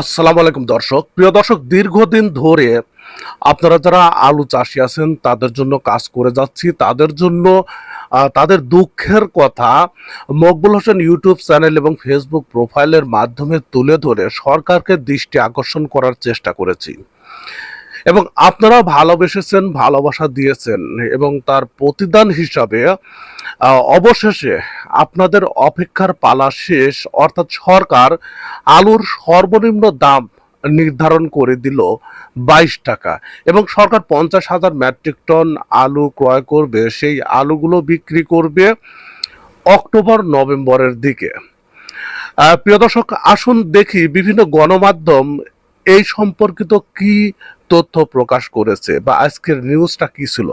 আসসালামু আলাইকুম দর্শক। প্রিয় দর্শক, দীর্ঘদিন ধরে আপনারা যারা আলু চাষি আছেন, তাদের জন্য কাজ করে যাচ্ছি। তাদের জন্য তাদের দুঃখের কথা মকবুল হোসেন ইউটিউব চ্যানেল এবং ফেসবুক প্রোফাইলের মাধ্যমে তুলে ধরে সরকারকে দৃষ্টি আকর্ষণ করার চেষ্টা করেছি। এবং আপনারা ভালোবেসেছেন, ভালোবাসা দিয়েছেন এবং তার প্রতিদান হিসাবে অবশেষে আপনাদের অপেক্ষার পালা শেষ, অর্থাৎ সরকার আলুর সর্বনিম্ন দাম নির্ধারণ করে দিল বাইশ টাকা এবং সরকার পঞ্চাশ হাজার মেট্রিক টন আলু ক্রয় করবে, সেই আলুগুলো বিক্রি করবে অক্টোবর, নভেম্বরের দিকে। প্রিয় দর্শক, আসুন দেখি বিভিন্ন গণমাধ্যম এই সম্পর্কিত কি তথ্য প্রকাশ করেছে বা আজকের নিউজটা কি ছিল?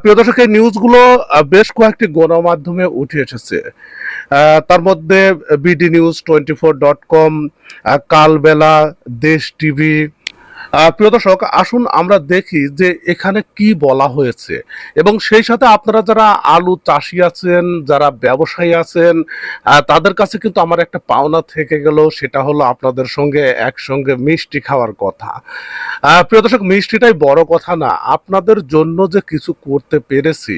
প্রিয় দর্শক, এই নিউজগুলো বেশ কয়েকটি গণমাধ্যমে উঠে এসেছে। তার মধ্যে BD news twenty four dot com Kalbela, Desh TV প্রিয় দর্শক, আসুন আমরা দেখি যে এখানে কি বলা হয়েছে। এবং সেই সাথে আপনারা যারা আলু চাষি আছেন, যারা ব্যবসায়ী আছেন তাদের কাছে কিন্তু আমার একটা পাওনা থেকে গেল, সেটা হলো আপনাদের সঙ্গে একসঙ্গে মিষ্টি খাওয়ার কথা। প্রিয় দর্শক, মিষ্টিটাই বড় কথা না, আপনাদের জন্য যে কিছু করতে পেরেছি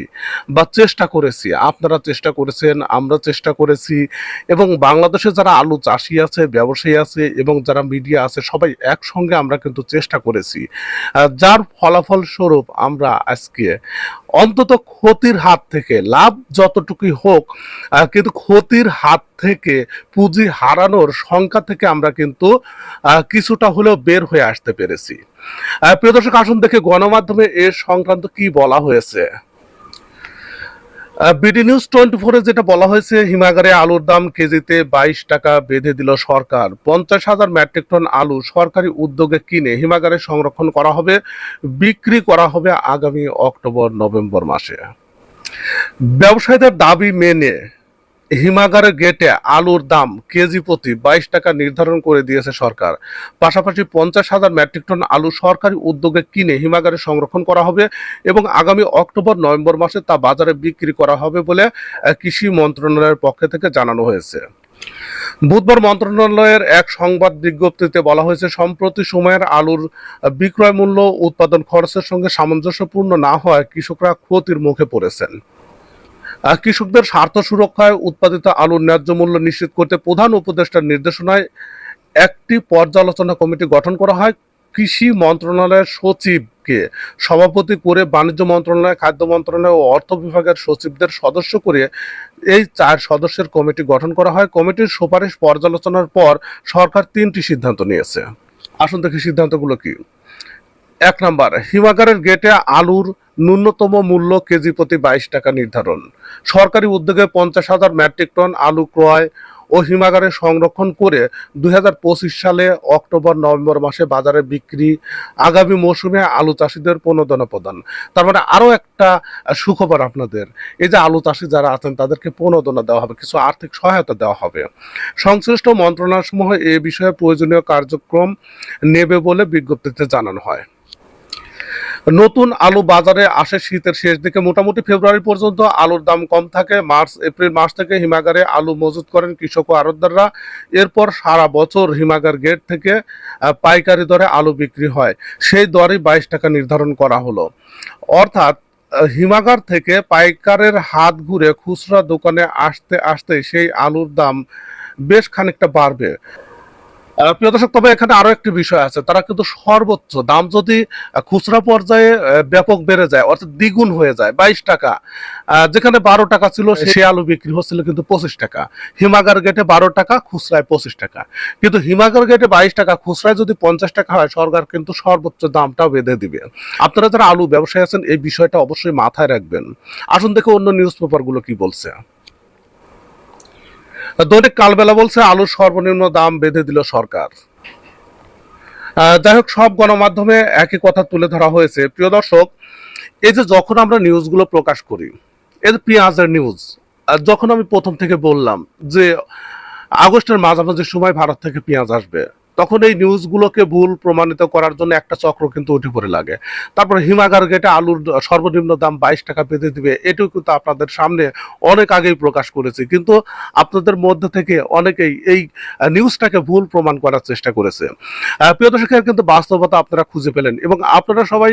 বা চেষ্টা করেছি, আপনারা চেষ্টা করেছেন, আমরা চেষ্টা করেছি, এবং বাংলাদেশে যারা আলু চাষি আছে, ব্যবসায়ী আছে, এবং যারা মিডিয়া আছে, সবাই একসঙ্গে আমরা কিন্তু চেষ্টা করেছি। যার ফলাফল স্বরূপ আমরা আজকে অন্তত ক্ষতির হাত থেকে, লাভ যতটুকুই হোক কিন্তু ক্ষতির হাত থেকে পুঁজি হারানোর সংখ্যা থেকে আমরা কিন্তু কিছুটা হলেও বের হয়ে আসতে পেরেছি। প্রিয় দর্শক, আসুন দেখে গণমাধ্যমে এ সংক্রান্ত কি বলা হয়েছে। বিডি নিউজ টোয়েন্টি ফোরে যেটা বলা হয়েছে, হিমাগারে আলুর দাম কেজিতে বাইশ টাকা বেঁধে দিল সরকার। পঞ্চাশ হাজার মেট্রিক টন আলু সরকারি উদ্যোগে কিনে হিমাগারে সংরক্ষণ করা হবে, বিক্রি করা হবে আগামী অক্টোবর, নভেম্বর মাসে। ব্যবসায়ীদের দাবি মেনে হিমাগারের গেটে আলুর দাম কেজি প্রতি বাইশ টাকা নির্ধারণ করে দিয়েছে সরকার। পাশাপাশি পঞ্চাশ হাজার মেট্রিক টন আলু সরকারি উদ্যোগে কিনে হিমাগারে সংরক্ষণ করা হবে এবং আগামী অক্টোবর, নভেম্বর মাসে তা বাজারে বিক্রি করা হবে বলে কৃষি মন্ত্রণালয়ের পক্ষ থেকে জানানো হয়েছে। বুধবার মন্ত্রণালয়ের এক সংবাদ বিজ্ঞপ্তিতে বলা হয়েছে, সম্প্রতি সময়ের আলুর বিক্রয় মূল্য, উৎপাদন খরচের সঙ্গে সামঞ্জস্যপূর্ণ না হওয়ায় কৃষকরা ক্ষতির মুখে পড়েছেন। কৃষকদের স্বার্থ সুরক্ষায় উৎপাদিত আলুর ন্যায্য মূল্য নিশ্চিত করতে প্রধান উপদেষ্টার নির্দেশনায় একটি পর্যালোচনা কমিটি গঠন করা হয়। কৃষি মন্ত্রণালয়ের সচিবকে সভাপতি করে বাণিজ্য মন্ত্রণালয়, খাদ্য মন্ত্রণালয় ও অর্থ বিভাগের সচিবদের সদস্য করে এই চার সদস্যের কমিটি গঠন করা হয়। কমিটির সুপারিশ পর্যালোচনার পর সরকার তিনটি সিদ্ধান্ত নিয়েছে। আসুন দেখি সিদ্ধান্তগুলো কি? এক নম্বর, হিমাগারের গেটে আলুর ন্যূনতম মূল্য কেজি প্রতি বাইশ টাকা নির্ধারণ। সরকারি উদ্যোগে পঞ্চাশ হাজার মেট্রিক টন আলু ক্রয় ও হিমাগারে সংরক্ষণ করে দুই হাজার পঁচিশ সালে অক্টোবর, নভেম্বর মাসে বাজারে বিক্রি আগামী মৌসুমে আলু চাষিদের প্রণোদনা প্রদান। তার মানে আরও একটা সুখবর আপনাদের, এই যে আলু চাষি যারা আছেন তাদেরকে প্রণোদনা দেওয়া হবে, কিছু আর্থিক সহায়তা দেওয়া হবে। সংশ্লিষ্ট মন্ত্রণালয়সমূহ এ বিষয়ে প্রয়োজনীয় কার্যক্রম নেবে বলে বিজ্ঞপ্তিতে জানানো হয়। নতুন আলু বাজারে আসে শীতের শেষ দিকে। মোটামুটি ফেব্রুয়ারি পর্যন্ত আলুর দাম কম থাকে। মার্চ, এপ্রিল মাস থেকে হিমাগারে আলু মজুত করেন কৃষক ও আড়তদাররা এরপর সারা বছর হিমাগার গেট থেকে পাইকারি দরে আলু বিক্রি হয়। সেই দরে বাইশ টাকা নির্ধারণ করা হলো। অর্থাৎ হিমাগার থেকে পাইকারের হাত ঘুরে খুচরা দোকানে আসতে আসতে সেই আলুর দাম বেশ খানিকটা বাড়বে। প্রিয় দর্শক তবে এখানে আরও একটি বিষয় আছে। তারা কিন্তু সর্বোচ্চ দাম যদি খুচরা পর্যায়ে ব্যাপক বেড়ে যায় অর্থাৎ দ্বিগুণ হয়ে যায় বাইশ টাকা যেখানে বারো টাকা ছিল সে আলু বিক্রি হচ্ছিল কিন্তু পঁচিশ টাকা। হিমাগার গেটে বারো টাকা খুচরায় পঁচিশ টাকা। কিন্তু হিমাগার গেটে বাইশ টাকা খুচরায় যদি পঞ্চাশ টাকা হয় সরকার কিন্তু সর্বোচ্চ দামটাও বেঁধে দিবে। আপনারা যারা আলু ব্যবসায়ী আছেন এই বিষয়টা অবশ্যই মাথায় রাখবেন। আসুন দেখে অন্য নিউজ পেপারগুলো কি বলছে। দৈনিক কালবেলা বলছে, আলুর সর্বনিম্ন দাম বেঁধে দিল সরকার। যাই হোক, সব গণমাধ্যমে একই কথা তুলে ধরা হয়েছে। প্রিয় দর্শক, এই যে যখন আমরা নিউজগুলো প্রকাশ করি, এই যে পেঁয়াজের নিউজ যখন আমি প্রথম থেকে বললাম যে, আগস্টের মাঝামাঝি সময় ভারত থেকে পেঁয়াজ আসবে তখন এই নিউজগুলোকে ভুল প্রমাণিত করার জন্য একটা চক্র কিন্তু উঠে পড়ে লাগে। তারপর হিমাগার গেটে আলুর সর্বনিম্ন দাম বাইশ টাকা বেঁধে দিবে, এটাও কিন্তু আপনাদের সামনে অনেক আগেই প্রকাশ করেছি। কিন্তু আপনাদের মধ্যে থেকে অনেকেই এই নিউজটাকে ভুল প্রমাণ করার চেষ্টা করেছে। প্রিয় দর্শকের কিন্তু বাস্তবতা আপনারা খুঁজে পেলেন এবং আপনারা সবাই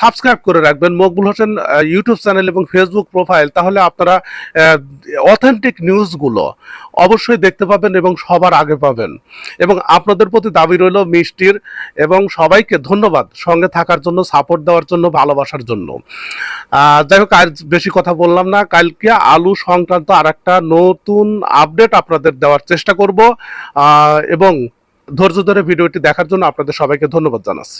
সাবস্ক্রাইব করে রাখবেন মকবুল হোসেন ইউটিউব চ্যানেল এবং ফেসবুক প্রোফাইল তাহলে আপনারা অথেন্টিক নিউজগুলো অবশ্যই দেখতে পাবেন এবং সবার আগে পাবেন। এবং আপনাদের প্রতি দাবি রইল মিষ্টির এবং সবাইকে ধন্যবাদ সঙ্গে থাকার জন্য সাপোর্ট দেওয়ার জন্য, ভালোবাসার জন্য। যাই হোক আর বেশি কথা বললাম না। কালকে আলু সংক্রান্ত আর একটা নতুন আপডেট আপনাদের দেওয়ার চেষ্টা করব। এবং ধৈর্য ধরে ভিডিওটি দেখার জন্য আপনাদের সবাইকে ধন্যবাদ জানাচ্ছি।